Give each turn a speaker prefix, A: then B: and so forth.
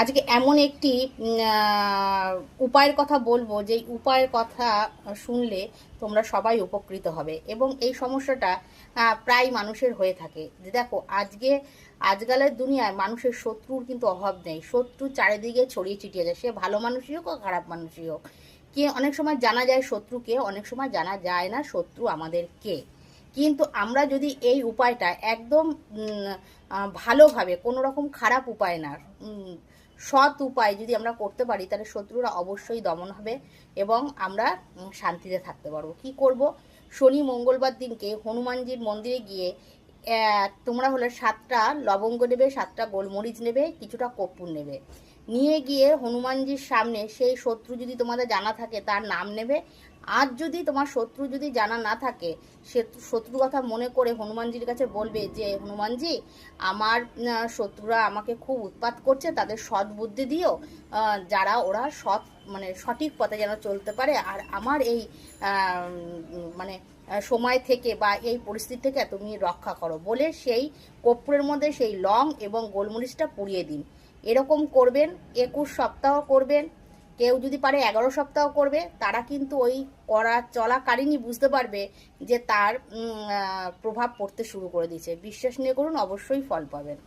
A: আজকে এমন একটি উপায়ের কথা বলব যে উপায়ের কথা শুনলে তোমরা সবাই উপকৃত হবে এবং এই সমস্যাটা প্রায় মানুষের হয়ে থাকে। যে দেখো, আজকে, আজকালের দুনিয়ায় মানুষের শত্রুর কিন্তু অভাব নেই। শত্রু চারিদিকে ছড়িয়ে ছিটিয়ে যায় সে ভালো মানুষই হোক খারাপ মানুষই হোক। কে, অনেক সময় জানা যায় শত্রুকে, অনেক সময় জানা যায় না শত্রু আমাদের কে। কিন্তু আমরা যদি এই উপায়টা একদম ভালোভাবে কোনো রকম খারাপ উপায় না সৎ উপায় যদি আমরা করতে পারি, তাহলে শত্রুরা অবশ্যই দমন হবে এবং আমরা শান্তিতে থাকতে পারব। কি করব? শনি মঙ্গলবার দিনকে হনুমানজির মন্দিরে গিয়ে তোমরা হলে সাতটা লবঙ্গ নেবে, সাতটা গোলমরিচ নেবে, কিছুটা কর্পূর নেবে। নিয়ে গিয়ে হনুমানজির সামনে সেই শত্রু যদি তোমাদের জানা থাকে, তার নাম নেবে। আর যদি তোমার শত্রু যদি জানা না থাকে, সে শত্রু কথা মনে করে হনুমানজির কাছে বলবে যে, হনুমানজি, আমার শত্রুরা আমাকে খুব উৎপাত করছে, তাদের সৎ বুদ্ধি দিও। যারা ওরা সৎ মানে সঠিক পথে যেন চলতে পারে। আর আমার এই মানে সময় থেকে বা এই পরিস্থিতি থেকে তুমি রক্ষা করো। বলে সেই কর্পূরের মধ্যে সেই লং এবং গোলমরিচটা পুড়িয়ে দিন। এরকম করবেন, একুশ সপ্তাহ করবেন, কেউ যদি পারে এগারো সপ্তাহ করবে, তারা কিন্তু ওই করা চলাকালীনই বুঝতে পারবে যে তার প্রভাব পড়তে শুরু করে দিয়েছে। বিশ্বাস নিয়ে করুন, অবশ্যই ফল পাবেন।